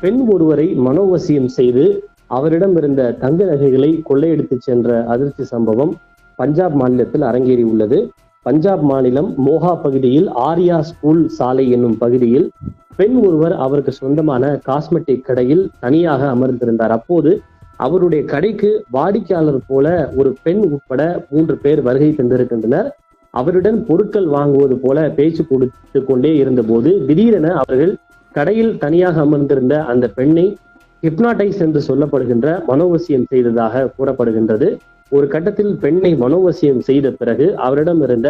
பெண் ஒருவரை மனோவசியம் செய்து அவரிடம் இருந்த தங்க நகைகளை கொள்ளையடித்து சென்ற அதிர்ச்சி சம்பவம் பஞ்சாப் மாநிலத்தில் அரங்கேறி உள்ளது. பஞ்சாப் மாநிலம் மோகா பகுதியில் ஆர்யா ஸ்கூல் சாலை என்னும் பகுதியில் பெண் ஒருவர் அவருக்கு சொந்தமான காஸ்மெட்டிக் கடையில் தனியாக அமர்ந்திருந்தார். அப்போது அவருடைய கடைக்கு வாடிக்கையாளர் போல ஒரு பெண் உட்பட மூன்று பேர் வருகை தந்திருக்கின்றனர். அவருடன் பொருட்கள் வாங்குவது போல பேச்சு கொடுத்து கொண்டே இருந்தபோது திடீரென அவர்கள் கடையில் தனியாக அமர்ந்திருந்த அந்த பெண்ணை ஹிப்னாடைஸ் என்று சொல்லப்படுகின்ற மனோவசியம் செய்ததாக கூறப்படுகின்றது. ஒரு கட்டத்தில் பெண்ணை மனோவசியம் செய்த பிறகு அவரிடம் இருந்த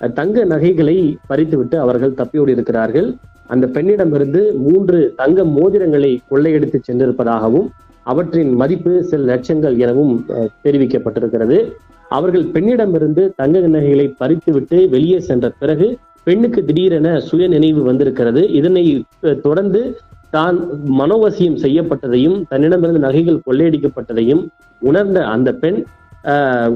தங்க நகைகளை பறித்துவிட்டு அவர்கள் தப்பியோடி இருக்கிறார்கள். அந்த பெண்ணிடமிருந்து மூன்று தங்க மோதிரங்களை கொள்ளையடித்து சென்றிருப்பதாகவும் அவற்றின் மதிப்பு சில லட்சங்கள் எனவும் அஹ், தெரிவிக்கப்பட்டிருக்கிறது. அவர்கள் பெண்ணிடமிருந்து தங்க நகைகளை பறித்துவிட்டு வெளியே சென்ற பிறகு பெண்ணுக்கு திடீரென சுய நினைவு வந்திருக்கிறது. இதனை தொடர்ந்து தான் மனோவசியம் செய்யப்பட்டதையும் தன்னிடமிருந்து நகைகள் கொள்ளையடிக்கப்பட்டதையும் உணர்ந்த அந்த பெண்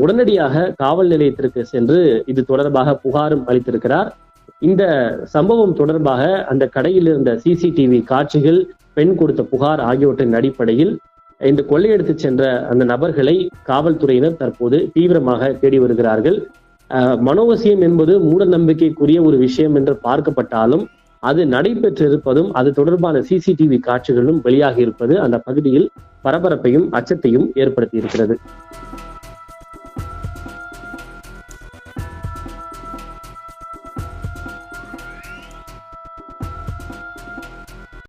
உடனடியாக காவல் நிலையத்திற்கு சென்று இது தொடர்பாக புகாரும் அளித்திருக்கிறார். இந்த சம்பவம் தொடர்பாக அந்த கடையில் இருந்த சிசிடிவி காட்சிகள் பெண் கொடுத்த புகார் ஆகியவற்றின் அடிப்படையில் இந்த கொள்ளையெடுத்து சென்ற அந்த நபர்களை காவல்துறையினர் தற்போது தீவிரமாக தேடி வருகிறார்கள். மனோவசியம் என்பது மூட நம்பிக்கைக்குரிய ஒரு விஷயம் என்று பார்க்கப்பட்டாலும் அது நடைபெற்றிருப்பதும் அது தொடர்பான சிசிடிவி காட்சிகளும் வெளியாகி இருப்பது அந்த பகுதியில் பரபரப்பையும் அச்சத்தையும் ஏற்படுத்தி இருக்கிறது.